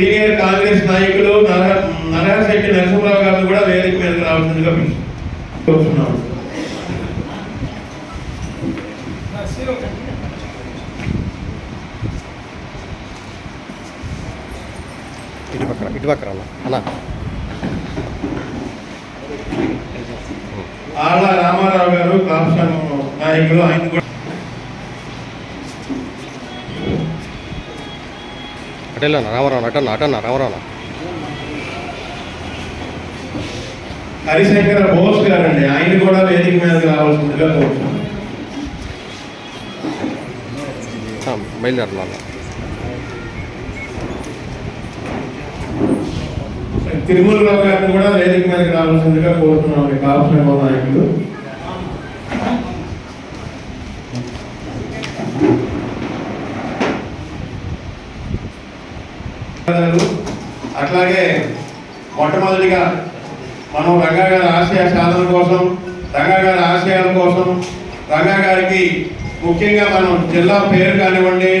Senior Congress నాయకులు నరహ- నరహరశెట్టి నరసింహరావు గారిని కూడా వేదిక మీదకి రావాల్సిందిగా కోరుతున్నాను ఇటు పక్కన ఇటు పక్కన అన్న అన్న ఆళ్ళ రామారావు గారు కాంసం నాయకులు ఆయన కూడా అటెళ్ళన్న రామరావు అటన్న అటన్న రామరావు హరిశంకర బోస్ గారండి ఆయన కూడా వేదిక మీదకి రావాల్సిందిగా కోరుతున్నాను బయలుదేరన్నా తిరుమలరావు గారిని కూడా వేదిక మీదకి రావాల్సిందిగా కోరుతున్నాం కాంసం నాయకులు అట్లాగే మొట్టమొదటిగా మనం రంగా గారి ఆశయ సాధన కోసం రంగా గారి ఆశయాల కోసం రంగా గారికి ముఖ్యంగా మనం జిల్లా పేరు కానివ్వండి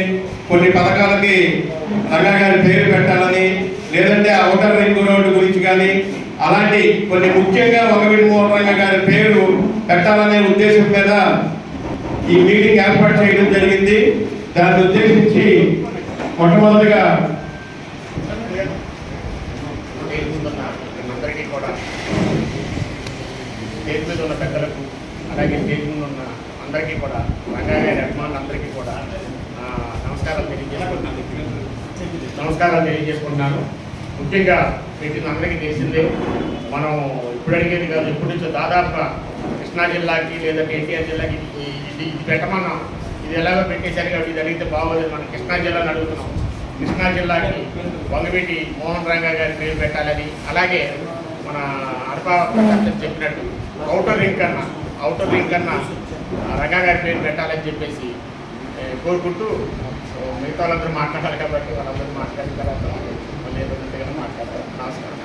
కొన్ని పథకాలకి రంగా గారి పేరు పెట్టాలని లేదంటే ఔటర్ రింగ్ రోడ్డు గురించి కానీ అలాంటి కొన్ని ముఖ్యంగా ఒకవిడి మోహన్ గారి పేరు పెట్టాలనే ఉద్దేశం మీద ఈ మీటింగ్ ఏర్పాటు చేయడం జరిగింది. దాన్ని ఉద్దేశించి మొట్టమొదటిగా నేర్చుకున్న అందరికీ కూడా స్టేజ్ మీద ఉన్న పెద్దలకు అలాగే స్టేజ్ మీద ఉన్న అందరికీ కూడా రంగాగారి అభిమానులందరికీ కూడా నమస్కారాలు తెలియజేసుకుంటున్నాను నమస్కారాలు తెలియజేసుకుంటున్నాను. ముఖ్యంగా వీటిని అందరికీ తెలిసిందే మనం ఇప్పుడు అడిగేది కాదు ఇప్పటి నుంచో దాదాపుగా కృష్ణా జిల్లాకి లేదంటే ఎన్టీఆర్ జిల్లాకి ఇది ఇది ఇది పెట్టమన్నాం. ఇది ఎలాగో పెట్టేశారు కాబట్టి ఇది అడిగితే బాగోదు మనం కృష్ణా జిల్లాని అడుగుతున్నాం. కృష్ణా జిల్లాకి వంగవీటి మోహన్ రంగా గారి పేరు పెట్టాలని అలాగే మన అడపా చెప్పినట్టు అవుటర్ రింగ్ కన్నా అవుటర్ రింగ్ కన్నా రంగా గారి పేరు పెట్టాలని చెప్పేసి కోరుకుంటూ మిగతా వాళ్ళందరూ మాట్లాడాలి కాబట్టి వాళ్ళందరూ మాట్లాడిన తర్వాత వాళ్ళు ఏదో మాట్లాడతారు. నమస్కారం.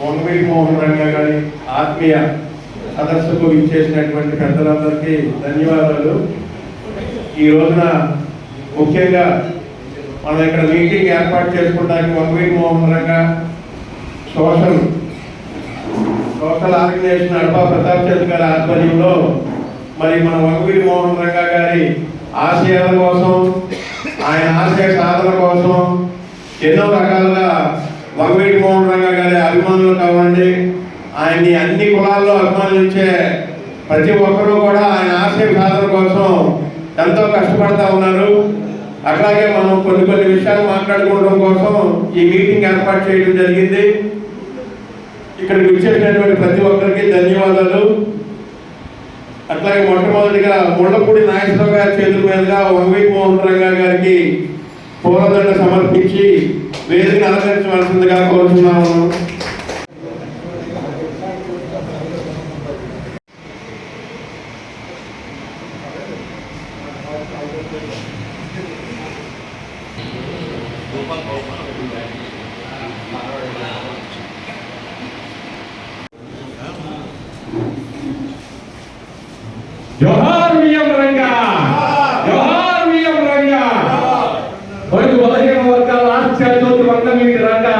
వంగవీటి మోహన్ రంగా గారి ఆత్మీయ సదస్సుకు ఇచ్చేసినటువంటి పెద్దలందరికీ ధన్యవాదాలు. ఈ రోజున ముఖ్యంగా మనం ఇక్కడ మీటింగ్ ఏర్పాటు చేసుకోవడానికి Vangaveeti Mohan Ranga social social organisation Adapa Pratap Chandra గారి ఆధ్వర్యంలో మరి మన వంగవీటి మోహన్ రంగా గారి ఆశయాల కోసం ఆయన ఆశయ సాధన కోసం ఎన్నో రకాలుగా వంగవీటి మోహన్ రంగ గారి అభిమానులు కావండి కుటుంబాల్లో అభిమానించే ప్రతి ఒక్కరూ కూడా ఆయన ఆశయ సాధన కోసం ఎంతో కష్టపడతా ఉన్నారు. అట్లాగే మనం కొన్ని కొన్ని విషయాలు మాట్లాడుకోవడం కోసం ఈ మీటింగ్ ఏర్పాటు చేయడం జరిగింది. ఇక్కడికి వచ్చేసినటువంటి ప్రతి ఒక్కరికి ధన్యవాదాలు. అట్లాగే మొట్టమొదటిగా ముళ్ళపూడి నాగేశ్వరరావు గారి చేతుల మీదుగా వంగవీటి మోహన్ రంగా గారికి పూలదండ సమర్పించి వేదిక అలంకరించవలసిందిగా కోరుతున్నాము జోహార్ విఎం రంగా. జోహార్ విఎం రంగా. బడుగు బలహీన వర్గాల ఆశ్చర్యజ్యోతి వంగమీటి రంగా.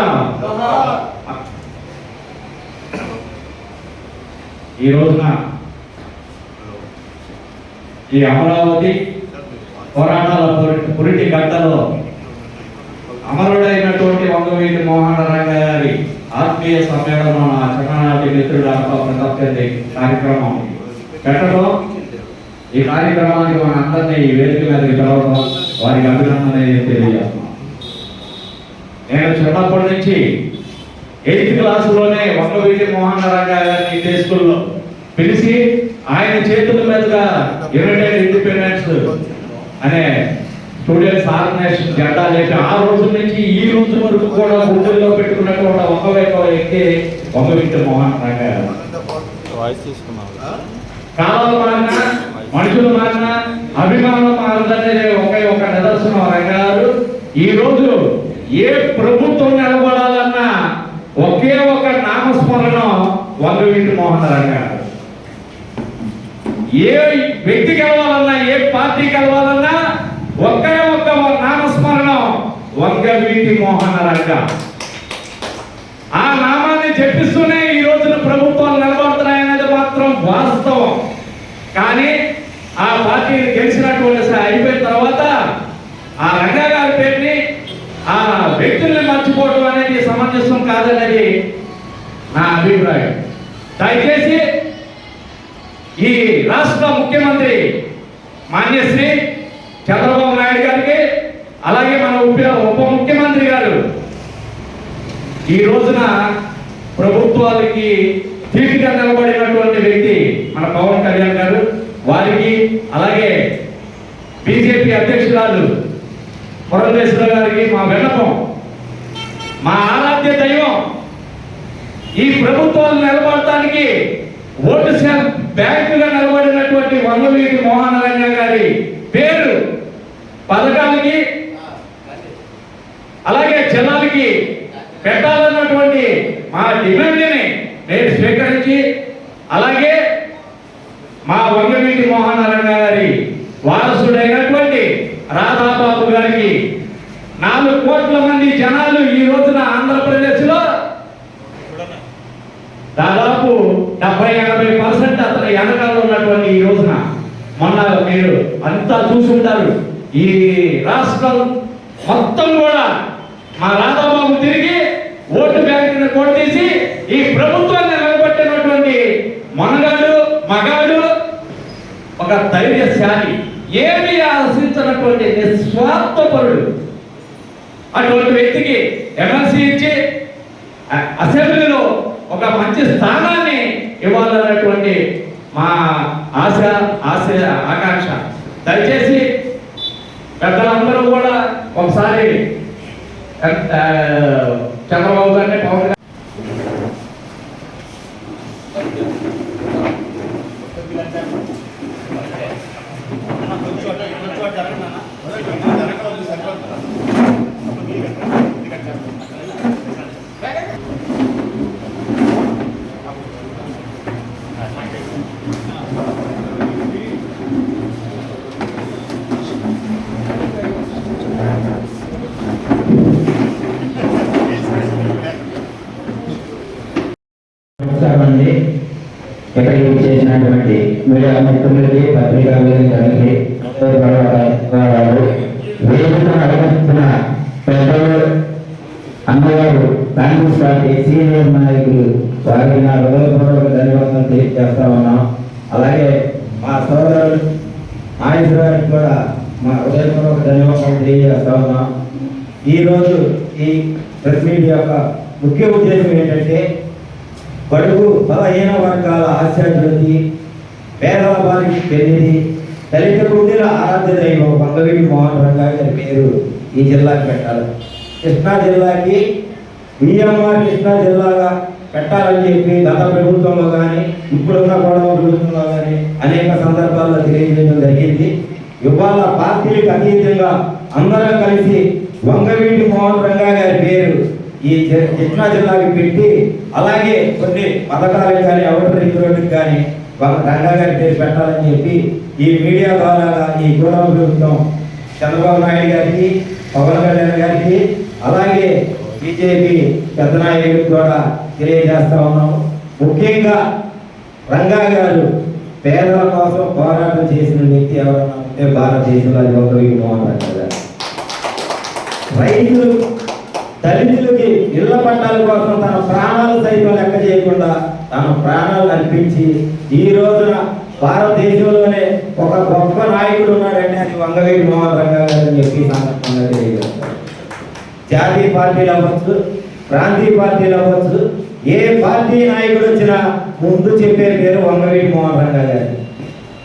ఈ రోజున ఈ అమరావతి పోరాటాల పురిటి గడ్డలో అమరుడైనటువంటి వంగవీటి మోహన రంగ గారి ఆత్మీయ సమ్మేళనం నా మిత్రుడు అప్ప ప్రతాప్ కార్యక్రమం. పెట్టడం ఈ కార్యక్రమానికి మన అందరినీ ఈ వేదిక మీదకి పిలవడం వారికి అభినందన తెలియజేస్తున్నాం. నేను చిన్నప్పటి నుంచి ఎయిత్ క్లాసులోనే వంగవీటి మోహన్ రంగా గారిని డే స్కూల్లో పిలిచి ఆయన చేతుల మీదుగా యునైటెడ్ ఇండిపెండెన్స్ అనే స్టూడెంట్స్ ఆర్గనైజేషన్ జెండా లేపి ఆ రోజు నుంచి ఈ రోజు వరకు కూడా గుండెల్లో పెట్టుకున్నటువంటి ఒక వైపు వ్యక్తి వంగవీటి మోహన్ రంగా గారు. వాయిస్ తీసుకున్నాం కాలాలు మారినా మనుషులు మారినా అభిమానం మారదనేది ఒకే ఒక నిదర్శనం రంగారు ఈ రోజు ఏ ప్రభుత్వం నిలబడాలన్నా ఒకే ఒక నామస్మరణ వంగవీటి మోహన్ రంగారు ఏ వ్యక్తి కలవాలన్నా ఏ పార్టీ కలవాలన్నా ఒకే ఒక్క నామస్మరణ వంగవీటి మోహన రంగ ఆ నామాన్ని జపిస్తూనే ఈ రోజున ప్రభుత్వాలు నిలబడుతున్నాయనేది మాత్రం వాస్తవం. కానీ ఆ పార్టీని గెలిచినటువంటి స- అయిపోయిన తర్వాత ఆ రంగా గారి పేరుని ఆ వ్యక్తుల్ని మర్చిపోవడం అనేది సమంజసం కాదన్నది నా అభిప్రాయం. దయచేసి రాష్ట్ర ముఖ్యమంత్రి మాన్యశ్రీ చంద్రబాబు నాయుడు గారికి అలాగే మన ఉప ఉప ముఖ్యమంత్రి గారు. ఈ రోజున ప్రభుత్వాలకి ధీటుగా నిలబడినటువంటి వ్యక్తి మన పవన్ కళ్యాణ్ గారు వారికి అలాగే బీజేపీ అధ్యక్షురాలు పురంధేశ్వర గారికి మా విన్నపం మా ఆరాధ్య దైవం. ఈ ప్రభుత్వాలు నిలబడటానికి ఓటు శాతం బ్యాంకుగా నిలబడినటువంటి వంగవీటి మోహన్ రంగ గారి పేరు పథకాలకి అలాగే జనాలకి పెట్టాలన్నటువంటి మా డిమాండ్ని నేను స్వీకరించి అలాగే మా వంగవీటి మోహన్ రంగ గారి వారసుడైనటువంటి రాధాబాబు గారికి నాలుగు కోట్ల మంది జనాలు ఈ రోజున ఆంధ్రప్రదేశ్లో దాదాపు డెబ్బై ఎనభై పర్సెంట్ ఎండకాలంలో ఉన్నటువంటి ఈ రోజున మొన్న మీరు అంతా చూసుంటారు. ఈ రాష్ట్రం మొత్తం కూడా మా రాధాబాబు తిరిగి ఓటు బ్యాంకును కొట్టేసి ఈ ప్రభుత్వాన్ని నిలబెట్టినటువంటి మనగాడు మగాడు ఒక ధైర్యశాలి ఏమి ఆశించినటువంటి నిస్వార్థపరుడు. అటువంటి వ్యక్తికి ఎమ్మెల్సీ ఇచ్చి అసెంబ్లీ ఆకాంక్ష దయచేసి పెద్దలందరూ కూడా ఒకసారి చంద్రబాబు గారు పవన్ గారిని నమస్కారమండి ఇక్కడికి చేసినటువంటి మీడియా మిత్రులకి పత్రికా విలేకరులకి ధన్యవాదాలు వేదిక అడుగుతున్న పెద్దలు అన్నగారు కాంగ్రెస్ పార్టీ సీనియర్ నాయకులు వారికి నా హృదయపూర్వక ధన్యవాదాలు తెలియజేస్తా ఉన్నాం. అలాగే మా సోదరులు ఆయుష్ గారికి కూడా మా హృదయపూర్వక ధన్యవాదాలు తెలియజేస్తా ఉన్నాం. ఈరోజు ఈ ప్రెస్ మీట్ యొక్క ముఖ్య ఉద్దేశం ఏంటంటే బడుగు బలహీన వర్గాల ఆశాజ్యోతి పేదల వారికి తెలియని దళిత కుండీల ఆరాధ్య దైవం వంగవీటి మోహన్ రంగా గారి పేరు ఈ జిల్లాకి పెట్టాలి. కృష్ణా జిల్లాకి విఎంఆర్ కృష్ణా జిల్లాగా పెట్టాలని చెప్పి గత ప్రభుత్వంలో కానీ ఇప్పుడున్న గొడవ ప్రభుత్వంలో కానీ అనేక సందర్భాల్లో తెలియజేయడం జరిగింది. ఇవాళ పార్టీలకు అతీతంగా అందరం కలిసి వంగవీటి మోహన్ రంగా గారి పేరు ఈ కృష్ణా జిల్లాకి పెట్టి అలాగే కొన్ని పథకాలకు కానీ అవుటర్ రింగ్ రోడ్డుకి కానీ ఒక రంగా గారి పేరు పెట్టాలని చెప్పి ఈ మీడియా ద్వారా ఈ గోడవ ప్రభుత్వం చంద్రబాబు నాయుడు గారికి పవన్ కళ్యాణ్ గారికి అలాగే బీజేపీ పెద్ద నాయకుడికి కూడా తెలియజేస్తా ఉన్నాము ముఖ్యంగా రంగా గారు పేదల కోసం పోరాటం చేసిన వ్యక్తి ఎవరన్నా ఉంటే భారతదేశంలో అది ఒక మోహన్ రంగా గారు. రైతులు దళితులకి ఇళ్ళ పట్టాల కోసం తన ప్రాణాలు సైతం లెక్క చేయకుండా తన ప్రాణాలు అర్పించి ఈ రోజున భారతదేశంలోనే ఒక గొప్ప నాయకుడు ఉన్నాడండి అది వంగవేటి మోహన్ రంగా గారు చెప్పి సందర్భంగా తెలియజేస్తారు. జాతీయ పార్టీలు అవ్వచ్చు ప్రాంతీయ పార్టీలు అవ్వచ్చు ఏ పార్టీ నాయకుడు వచ్చినా ముందు చెప్పే పేరు వంగవేటి మోహన్ రంగా గారి.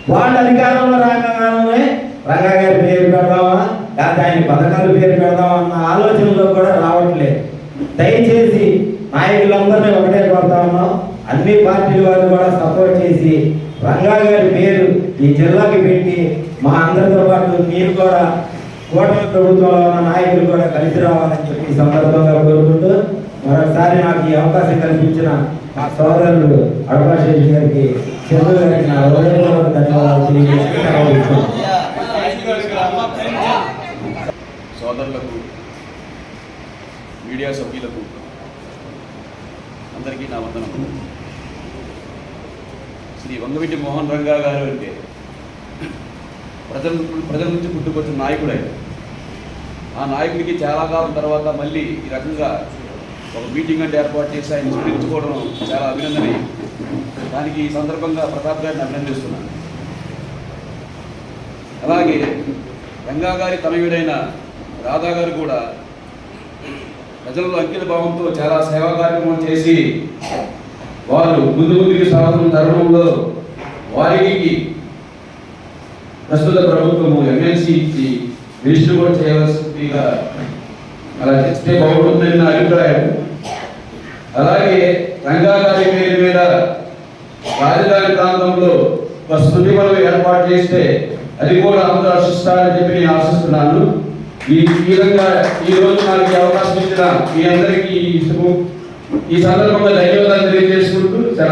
వాళ్ళ అధికారంలో రాగానే రంగా గారి పేరు పెడదామా? లేకపోతే ఆయన పథకాల పేరు పెడదామన్న ఆలోచనలో కూడా రావట్లేదు. దయచేసి నాయకులందరినీ ఒకటే కోరుతా ఉన్నాం. అన్ని పార్టీల వారు కూడా సపోర్ట్ చేసి రంగా గారి పేరు ఈ జిల్లాకి పెట్టి మా అందరితో పాటు మీరు కూడా కూటమి ప్రభుత్వంలో ఉన్న నాయకులు కూడా కలిసి రావాలని చెప్పి ఈ సందర్భంగా కోరుకుంటూ మరొకసారి నాకు ఈ అవకాశం కల్పించిన మా సోదరులు అడపాశేషి గారికి చంద్రు గారికి నా హృదయపూర్వక ధన్యవాదాలు తెలియజేసి మీడియా సభ్యులకు అందరికీ నా వందనం శ్రీ వంగవీటి మోహన్ రంగా గారు అంటే ప్రజల ప్రజల నుంచి పుట్టుకొచ్చిన నాయకుడు ఆయన. ఆ నాయకుడికి చాలా కాలం తర్వాత మళ్ళీ ఈ రకంగా ఒక మీటింగ్ అంటే ఏర్పాటు చేసి ఆయన స్మరించుకోవడం చాలా అభినందనీయం. దానికి ఈ సందర్భంగా ప్రతాప్ గారిని అభినందిస్తున్నాను. అలాగే రంగా గారి తనయుడైన రాధా గారు కూడా ప్రజల్లో అంకిత భావంతో చాలా సేవా కార్యక్రమం చేసి వారు ముందు ముందుకు సాగుతున్న తరుణంలో వారికి ప్రస్తుత ప్రభుత్వము ఎమ్మెల్సీ ఇచ్చి రిజిస్టర్ కూడా చేయవలసిందిగా అలా చేస్తే బాగుంటుందని నా అభిప్రాయం. అలాగే రంగా గారి మీద రాజధాని ప్రాంతంలో ఒక స్మృతి ఏర్పాటు చేస్తే అది కూడా అందరూ ఆశిస్తారని చెప్పి నేను ఆశిస్తున్నాను. ఈ విధంగా ఈ రోజు నాకు అవకాశం ఇచ్చిన మీ అందరికీ ఈ ఈ సందర్భంగా ధన్యవాదాలు తెలియజేసుకుంటూ సెలవు.